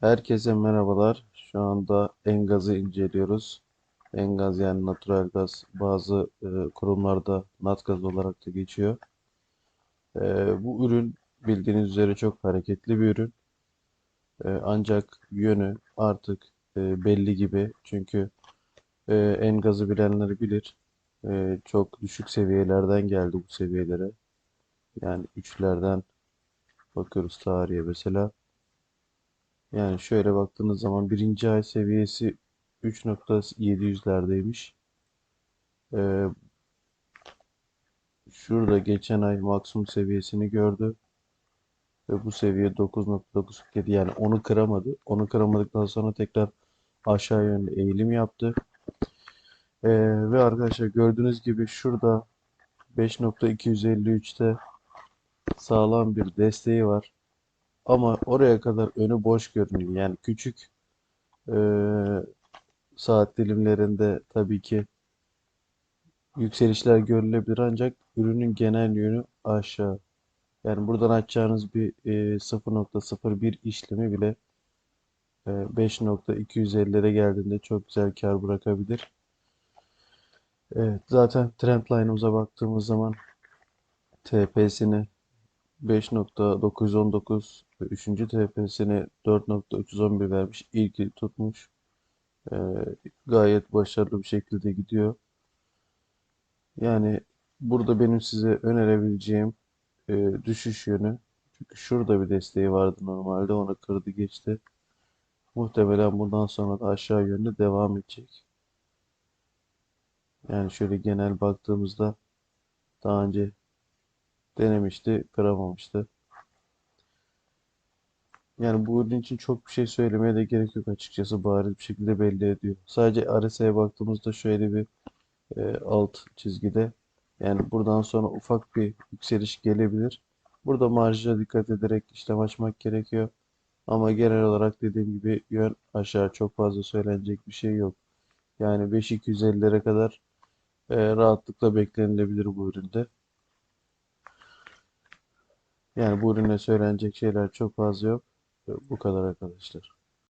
Herkese merhabalar. Şu anda Engaz'ı inceliyoruz. Engaz yani natural gaz bazı e, kurumlarda nat gaz olarak da geçiyor. E, bu ürün bildiğiniz üzere çok hareketli bir ürün. E, ancak yönü artık e, belli gibi. Çünkü e, Engaz'ı bilenler bilir. E, çok düşük seviyelerden geldi bu seviyelere. Yani üçlerden bakıyoruz tarihe mesela. Yani şöyle baktığınız zaman birinci ay seviyesi 3.700'lerdeymiş. Ee, şurada geçen ay maksimum seviyesini gördü. Ve bu seviye 9.97 yani onu kıramadı. Onu kıramadıktan sonra tekrar aşağı yönlü eğilim yaptı. Ee, ve arkadaşlar gördüğünüz gibi şurada 5.253'te sağlam bir desteği var. Ama oraya kadar önü boş görünüyor. Yani küçük eee, saat dilimlerinde tabii ki yükselişler görülebilir ancak ürünün genel yönü aşağı. Yani buradan açacağınız bir eee, 0.01 işlemi bile eee, 5.250'lere geldiğinde çok güzel kar bırakabilir. Evet, zaten trendline'ımıza baktığımız zaman TP'sini 5.919 ve 3. TP'sini 4.311 vermiş. İlki tutmuş. Ee, gayet başarılı bir şekilde gidiyor. Yani burada benim size önerebileceğim e, düşüş yönü. Çünkü şurada bir desteği vardı normalde. Onu kırdı geçti. Muhtemelen bundan sonra da aşağı yönlü devam edecek. Yani şöyle genel baktığımızda daha önce denemişti, kıramamıştı. Yani bu ürün için çok bir şey söylemeye de gerek yok açıkçası bariz bir şekilde belli ediyor. Sadece RSI'ye baktığımızda şöyle bir e, alt çizgide yani buradan sonra ufak bir yükseliş gelebilir. Burada marja dikkat ederek işlem açmak gerekiyor. Ama genel olarak dediğim gibi yön aşağı çok fazla söylenecek bir şey yok. Yani 5250'lere kadar e, rahatlıkla beklenilebilir bu üründe. Yani bu ürüne söylenecek şeyler çok fazla yok. Bu kadar arkadaşlar.